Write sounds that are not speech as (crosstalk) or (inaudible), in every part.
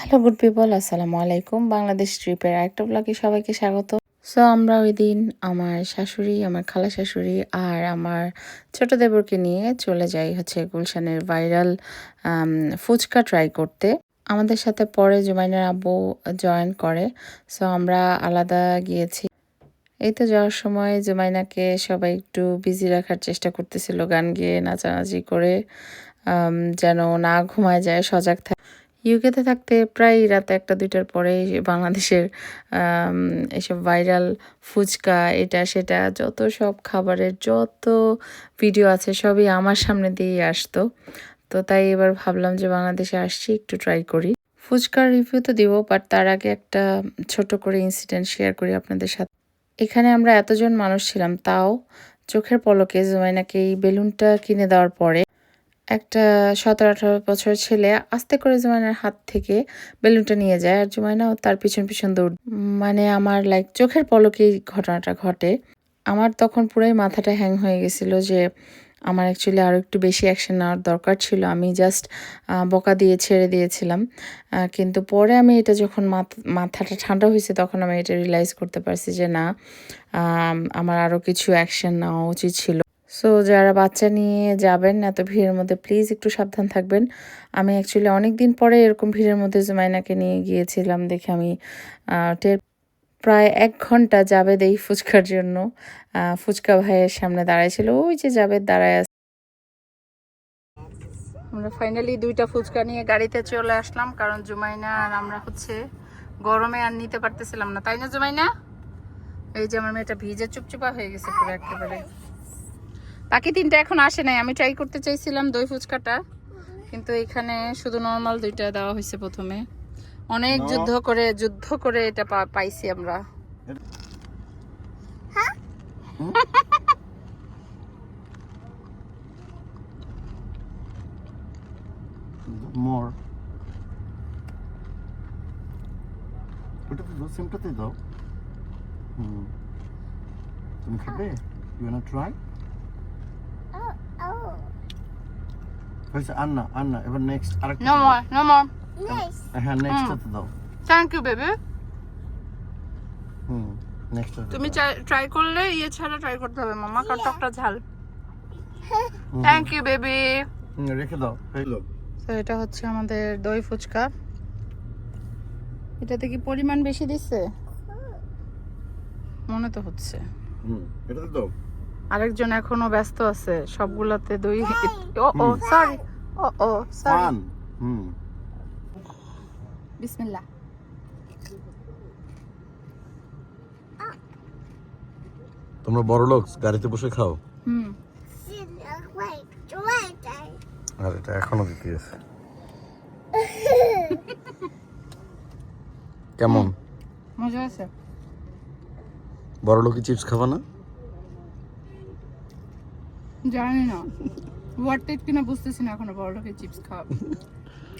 Hello good people আসসালামু আলাইকুম বাংলাদেশ ট্রিপের একটা ব্লগে সবাইকে স্বাগত। সো আমরা ওই দিন আমার শাশুড়ি, আমার খালা শাশুড়ি আর আমার ছোট দেবরকে নিয়ে চলে যাই হচ্ছে গুলশানের ভাইরাল ফুচকা ট্রাই করতে। আমাদের সাথে পরে জুমাইনার আব্বু জয়েন করে। সো আমরা আলাদা গিয়েছি। এই তো যাওয়ার সময় জুমাইনাকে সবাই একটু বিজি রাখার চেষ্টা করতেছিল, গান গেয়ে নাচানাচি করে যেন না ঘুমায় যায়, সজাগ থাকে। ইউকেতে থাকতে প্রায় রাতে একটা, দুইটার পরে বাংলাদেশের এসব ভাইরাল ফুচকা, এটা, সেটা, যত সব খাবারের যত ভিডিও আছে সবই আমার সামনে দিয়েই আসতো। তো তাই এবার ভাবলাম যে বাংলাদেশে আসছি, একটু ট্রাই করি। ফুচকার রিভিউ তো দিব বাট তার আগে একটা ছোট করে ইনসিডেন্ট শেয়ার করি আপনাদের সাথে। এখানে আমরা এতজন মানুষ ছিলাম, তাও চোখের পলকে জুমাইনাকে এই বেলুনটা কিনে দেওয়ার পরে একটা সতেরো আঠারো বছর ছেলে আস্তে করে জুমাইনার হাত থেকে বেলুনটা নিয়ে যায় আর জুমাইনাও তার পিছন পিছন দৌড় মানে আমার লাইক চোখের পলকেই ঘটনাটা ঘটে। আমার তখন পুরোই মাথাটা হ্যাং হয়ে গেছিল যে আমার অ্যাকচুয়ালি আরও একটু বেশি অ্যাকশন নেওয়ার দরকার ছিল। আমি জাস্ট বকা দিয়ে ছেড়ে দিয়েছিলাম। কিন্তু পরে আমি এটা যখন মাথ- মাথাটা ঠান্ডা হয়েছে তখন আমি এটা রিয়েলাইজ করতে পারছি যে না আমার আরও কিছু অ্যাকশন নেওয়া উচিত ছিল। সো যারা বাচ্চা নিয়ে যাবেন এত ভিড়ের মধ্যে প্লিজ একটু সাবধান থাকবেন। আমি অ্যাকচুয়ালি অনেক দিন পরে এরকম ভিড়ের মধ্যে জুমাইনাকে নিয়ে গিয়েছিলাম দেখে আমি টের প্রায় এক ঘণ্টা জাবেদ এই ফুচকার জন্য। ফুচকা ভাইয়ের সামনে দাঁড়াইছিল, ওই যে জাবেদ দাঁড়ায় আছে। আমরা ফাইনালি দুইটা ফুচকা নিয়ে গাড়িতে চলে আসলাম, কারণ জুমাইনা আর আমরা হচ্ছে গরমে আর নিতে পারতেছিলাম না। তাই না জুমাইনা? এই যে আমার মেয়েটা ভিজে চুপচুপা হয়ে গেছে পুরো একেবারে। বাকি তিনটা এখন আসে নাই। আমি ট্রাই করতে চাইছিলাম দই ফুচকাটা কিন্তু এখানে শুধু নর্মাল দুইটা দেওয়া হয়েছে প্রথমে। অনেক যুদ্ধ করে যুদ্ধ করে এটা পাইছি আমরা। (laughs) more. ওটাতে দাও সিমটাতে দাও। হুম। তুমি খাবে? ইউ ওয়ান্ট ট্রাই হয়েছে আন্না আন্না এবার নেক্সট আরেকটা no more no more Nice. হ্যাঁ নেক্সটটাতে দাও। থ্যাংক ইউ বেবি হুম নেক্সট তুমি ট্রাই করলে ইয়ে ছাড়া ট্রাই করতে হবে মামা কারণ টকটা ঝাল। থ্যাংক ইউ বেবি রেখে দাও হইল তো এটা হচ্ছে আমাদের দই ফুচকা। এটাতে কি পরিমাণ বেশি দিচ্ছে? মনে তো হচ্ছে। হুম এটাতে দাও। আরেকজন এখনও ব্যস্ত আছে সবগুলাতে দই ও ও সরি ও ও সরি হুম বিসমিল্লাহ। তোমরা বড় লোক গাড়িতে বসে খাও। হুম। আর এটা এখনও দিতে আছে (laughs) কেমন? মজা আছে। বড় লোকি চিপস খাবা না? জানি না ওয়ার্থ ইট কিনা বুঝতেছি না এখনও বড় লোকের চিপস খাওয়া।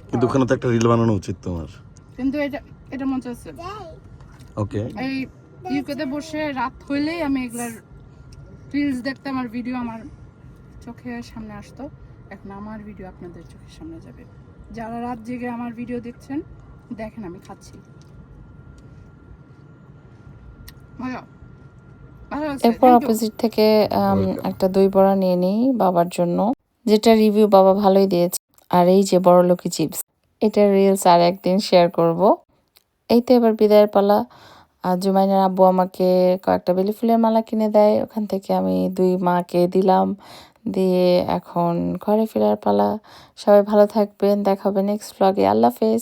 কিন্তু ওখানে তো একটা রিল বানানো উচিত তোমার। কিন্তু এটা এটা মজা আছে. ওকে এই ইউকেতে বসে রাত হইলেই আমি এগুলার রিলস দেখতাম আর ভিডিও আমার চোখের সামনে আসতো। এখন আমার ভিডিও আপনাদের চোখের সামনে যাবে। যারা রাত জেগে আমার ভিডিও দেখছেন দেখেন আমি খাচ্ছি। মজা এরপর অপোজিট থেকে একটা দই বড়া নিয়ে নিই বাবার জন্য যেটা রিভিউ বাবা ভালোই দিয়েছে। আর এই যে বড় লোকি চিপস এটা রিলস আর একদিন শেয়ার করব। এই তো এবার বিদায়ের পালা। আর জুমাইনার আব্বু আমাকে কয়েকটা বেলি ফুলের মালা কিনে দেয়। ওখান থেকে আমি দুই মাকে দিলাম। দিয়ে এখন ঘরে ফেরার পালা। সবাই ভালো থাকবেন। দেখা হবে নেক্সট ব্লগে আল্লাহ হাফেজ।